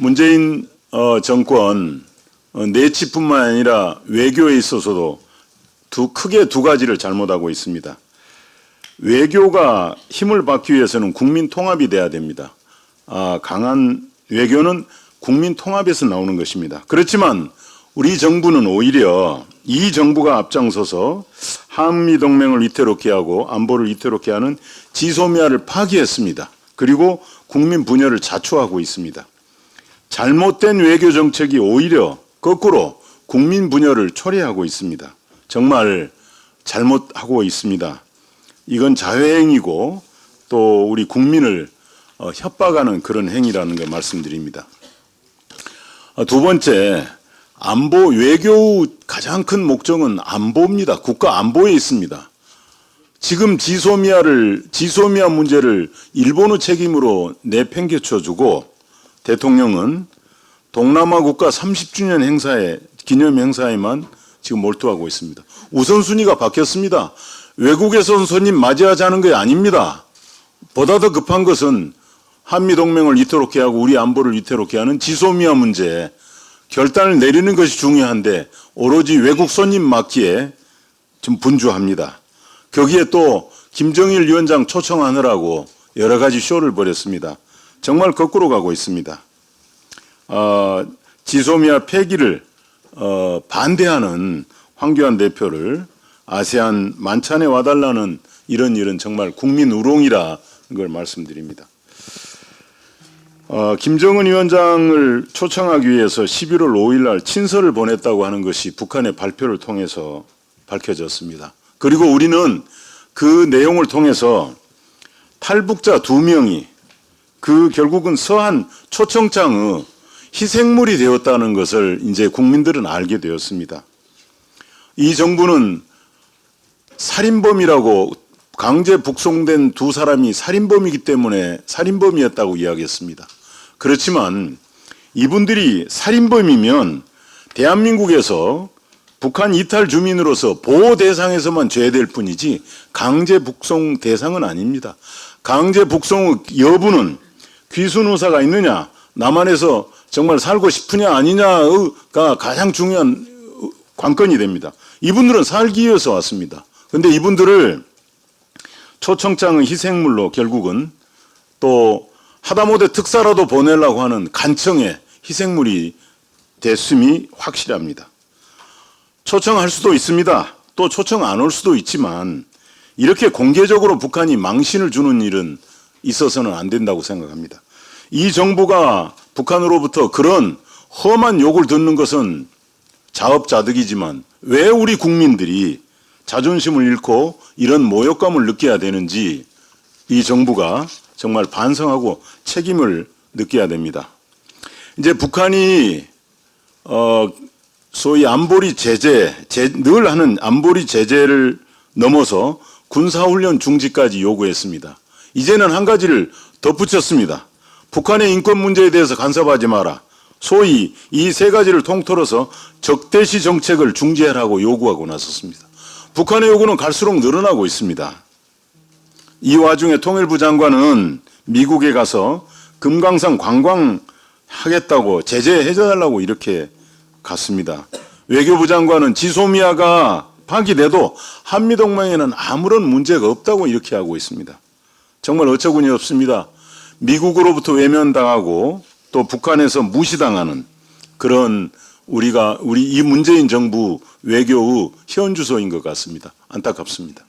문재인 어, 정권 어, 내치뿐만 아니라 외교에 있어서도 두 크게 두 가지를 잘못하고 있습니다. 외교가 힘을 받기 위해서는 국민 통합이 돼야 됩니다. 아, 강한 외교는 국민 통합에서 나오는 것입니다. 그렇지만 우리 정부는 오히려 이 정부가 앞장서서 한미 동맹을 위태롭게 하고 안보를 위태롭게 하는 지소미아를 파기했습니다. 그리고 국민 분열을 자초하고 있습니다. 잘못된 외교 정책이 오히려 거꾸로 국민 분열을 초래하고 있습니다. 정말 잘못하고 있습니다. 이건 자회행이고 또 우리 국민을 어, 협박하는 그런 행위라는 걸 말씀드립니다. 어, 두 번째, 안보 외교 가장 큰 목적은 안보입니다. 국가 안보에 있습니다. 지금 지소미아를 지소미아 문제를 일본의 책임으로 내팽개쳐 주고 대통령은 동남아 국가 30주년 행사에 기념 행사에만 지금 몰두하고 있습니다. 우선순위가 바뀌었습니다. 외국에서 온 손님 맞이하자는 게 아닙니다. 보다 더 급한 것은 한미 동맹을 위태롭게 하고 우리 안보를 위태롭게 하는 지소미아 문제 결단을 내리는 것이 중요한데 오로지 외국 손님 맞기에 좀 분주합니다. 거기에 또 김정일 위원장 초청하느라고 여러 가지 쇼를 벌였습니다. 정말 거꾸로 가고 있습니다. 어, 지소미아 폐기를 어, 반대하는 황교안 대표를 아세안 만찬에 와달라는 이런 일은 정말 국민 우롱이라 걸 말씀드립니다. 어, 김정은 위원장을 초청하기 위해서 11월 5일 날 친서를 보냈다고 하는 것이 북한의 발표를 통해서 밝혀졌습니다. 그리고 우리는 그 내용을 통해서 탈북자 두 명이 그 결국은 서한 초청장의 희생물이 되었다는 것을 이제 국민들은 알게 되었습니다. 이 정부는 살인범이라고 강제 북송된 두 사람이 살인범이기 때문에 살인범이었다고 이야기했습니다. 그렇지만 이분들이 살인범이면 대한민국에서 북한 이탈 주민으로서 보호 대상에서만 죄될 뿐이지 강제 북송 대상은 아닙니다. 강제 북송 여부는 귀순 의사가 있느냐, 남한에서 정말 살고 싶으냐 아니냐가 가장 중요한 관건이 됩니다. 이분들은 살기 위해서 왔습니다. 근데 이분들을 초청장의 희생물로 결국은 또 하다못해 특사라도 보내려고 하는 간청의 희생물이 됐음이 확실합니다. 초청할 수도 있습니다. 또 초청 안 올 수도 있지만 이렇게 공개적으로 북한이 망신을 주는 일은 있어서는 안 된다고 생각합니다. 이 정부가 북한으로부터 그런 험한 욕을 듣는 것은 자업자득이지만 왜 우리 국민들이 자존심을 잃고 이런 모욕감을 느껴야 되는지 이 정부가 정말 반성하고 책임을 느껴야 됩니다. 이제 북한이 어 소위 안보리 제재, 제, 늘 하는 안보리 제재를 넘어서 군사훈련 중지까지 요구했습니다. 이제는 한 가지를 덧붙였습니다. 북한의 인권 문제에 대해서 간섭하지 마라. 소위 이 세 가지를 통틀어서 적대시 정책을 중지하라고 요구하고 나섰습니다. 북한의 요구는 갈수록 늘어나고 있습니다. 이 와중에 통일부 장관은 미국에 가서 금강산 관광하겠다고 제재해달라고 이렇게 갔습니다. 외교부 장관은 지소미아가 파기돼도 한미동맹에는 아무런 문제가 없다고 이렇게 하고 있습니다. 정말 어처구니 없습니다. 미국으로부터 외면당하고 또 북한에서 무시당하는 그런 우리가 우리 이 문재인 정부 외교의 현 주소인 것 같습니다. 안타깝습니다.